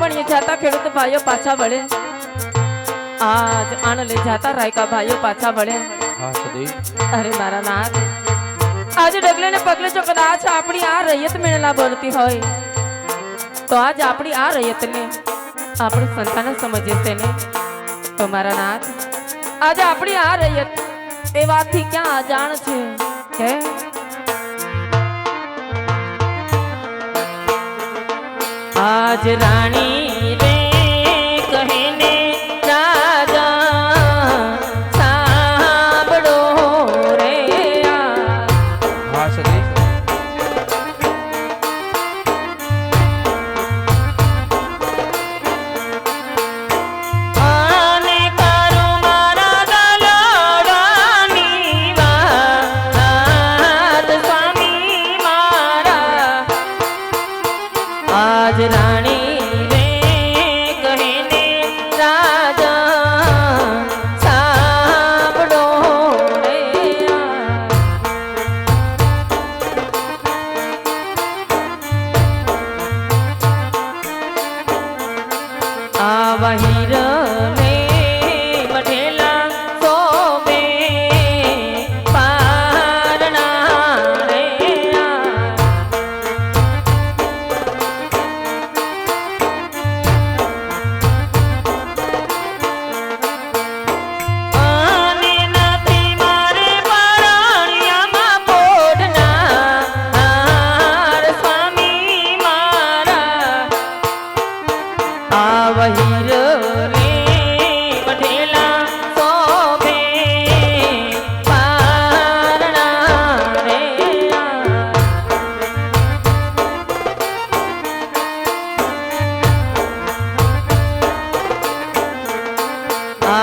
વાવણીએ જાતા ખેડૂત ભાઈઓ પાછા વળે. આજ આણ લઈ જાતા રાયકા ભાઈઓ પાછા વળે. અરે મારા નાથ. આજે ડગલે ને પગલે જો કદાચ આપણી આ રૈયત મેળેલા બોલતી હોય તો આજ આપણી આ રૈયતને આપણી સંતાન સમજીએ છે ને? તો મારા નાથ આજે આપણી આ રૈયત એ વાતથી ક્યાં અજાણ છે? હે? આજ રાણી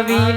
આવી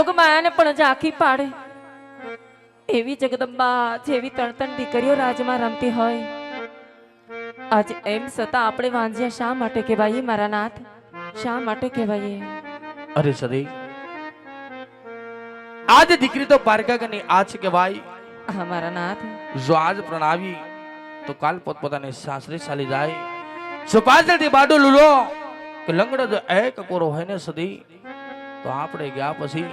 જોગમાયાને પણ ઝાંખી પાડે. એવી જગદંબા જેવી ત્રણ ત્રણ દીકરીઓ રાજમાં રમતી હોય. આજ એમ છતાં આપણે વાંજ્યા શા માટે કહેવાઈએ મારા નાથ? શા માટે કહેવાઈએ? અરે સદી આજ દીકરી તો પારકાગની આ છે કે ભાઈ હા મારા નાથ. જો આજ પ્રણાવી તો કાલ પોતપોતાની સાસરે ચાલી જાય. જો પાછળથી બાડો લૂલો કે લંગડો જો એક કોરો હોય ને સદી તો આપણે ગયા પછી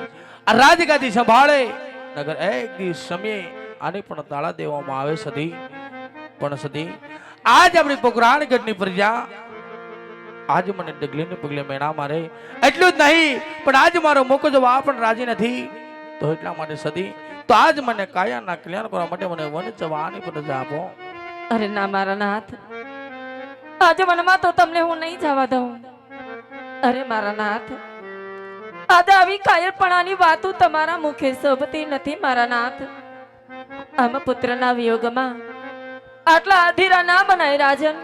રાજગાદી સંભાળે. નગર એક દિવસ સમયે આને પણ તાળા દેવામાં આવે સદી પણ સદી આજ આપણી પોકરાણગઢની પ્રજા, આજ મને ડગલીને પગલે મેણા મારે. એટલું જ નહીં, પણ આજ મારો મોકો જવા પણ રાજી નથી. તો એટલા માટે સદી તો આજ મને કાયાના કલ્યાણ કરવા માટે મને વન જવાની પ્રજા આપો. અરે ના મારા નાથ, આજે મનમાં તો તમને હું નહીં જવા દઉં. અરે મારા નાથ આજે આવી કાયરપણાની વાતો તમારા મુખે શોભતી નથી, મારા નાથ. આમ પુત્રના વિયોગમાં આટલા અધીરા ના બનાય રાજન.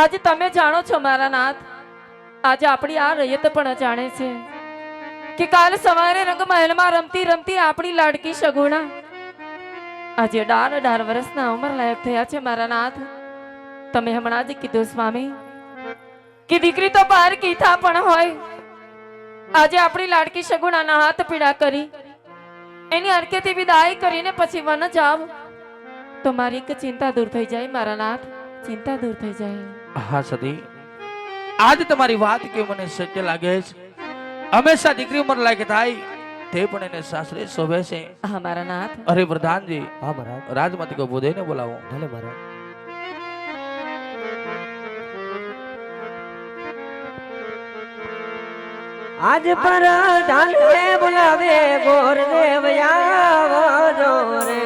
આજે તમે જાણો છો, મારા નાથ, આજે આપણી આ રૈયત પણ જાણે છે કે કાલ સવારે રંગમહેલમાં રમતી રમતી આપણી લાડકી સગુણા આજે ડાર અઢાર વર્ષના ઉંમર લાયક થયા છે, મારા નાથ. તમે હમણાં જ કીધું, સ્વામી, કે દીકરી તો બાર કીધા પણ હોય. આજે આપણી લાડકી સગુણાના હાથ પીડા કરી. એની હરકેથી વિદાય કરીને પછી વન જાવ. તો મારી એક ચિંતા દૂર થઈ જાય મારા નાથ. ચિંતા દૂર થઈ જાય. હા સદી આજ તમારી વાત કે મને સત્ય લાગે છે. હંમેશા દીકરી ઉંમર લાગે થાય તે પણ એને સાસરે શોભે છે. હા મારા નાથ. અરે પ્રધાનજી. હા મહારાજ. રાજમાંથી કો બોલાવો. ભલે મહારાજ. આજ પર ઢાલે બોલાવે ગોર દેવ આવો રે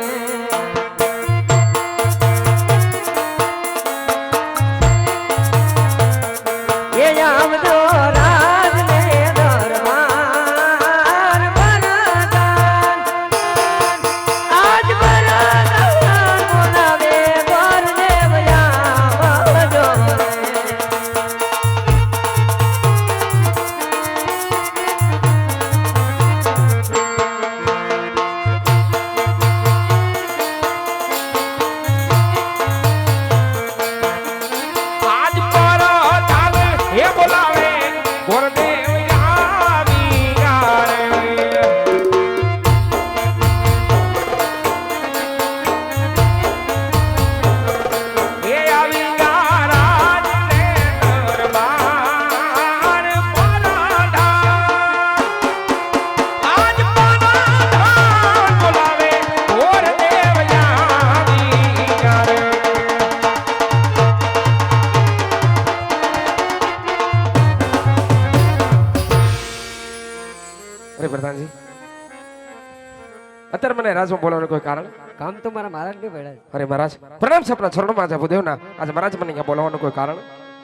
અત્યારે મને રાજમાં બોલાવવાનું કોઈ કારણ? કામ તો મારા મહારાજ ને પડ્યા અરે મહારાજ પ્રણામ છે આપણા ચરણોમાં. આજે ભૂદેવના આજે મહારાજ મને અહીંયા બોલાવવાનું કોઈ કારણ?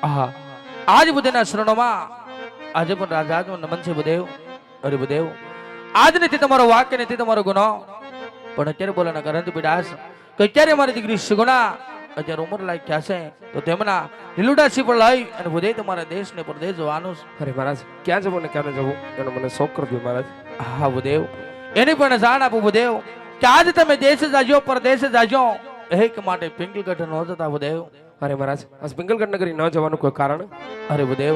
હા આજ બુદ્ધના શરણોમાં આજે પણ રાજાનું નમન છે બુદેવ અરે બુદેવ આજ નથી તમારો વાક્ય નથી તમારો ગુનો. પણ અત્યારે બોલાના કારણ પીડાશ કે અત્યારે મારી દીકરી સુગુણા અત્યારે ઉંમર લાયક થયા છે તો તેમના લીલુડાસી પણ લઈ અને બુધે તમારા દેશ ને પરદેશ જવાનું અરે મહારાજ ક્યાં જવું ને ક્યાં જવું? એનો મને શોખ કરજો મહારાજ. હા બુદેવ એની પણ જાણ આપું બુદેવ કે આજ તમે દેશ જાજો પરદેશ જાજો. એક માટે પિંગલગઢ ન જતા બુદેવ અરે મહારાજ આજ પિંગલગઢ નગરી ન જવાનું કોઈ કારણ? અરે બુદેવ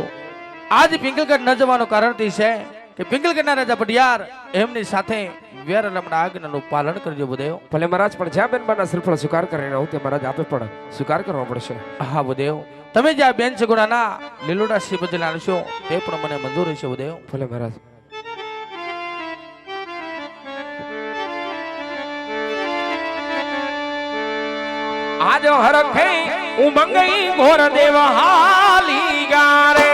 આજ પિંગલગઢ ન જવાનું કારણ તે છે કે પિંગલગઢના રાજા પટિયાર એમની સાથે વેર રમણા આજ્ઞાનું પાલન કરજો બુદેવ ભલે મહારાજ પણ જ્યાં બેનબાના શ્રીફળ સ્વીકાર કરીને આવું તે મહારાજ આપે પણ સ્વીકાર કરવો પડશે. હા બુદેવ તમે જ્યાં બેન સગુણાના લીલોડા શ્રી બદલ આણશો તે પણ મને મંજૂર છે બુદેવ ભલે મહારાજ. આજો હરખે ઉમંગઈ ઘોર દેવ હાલી ગારે.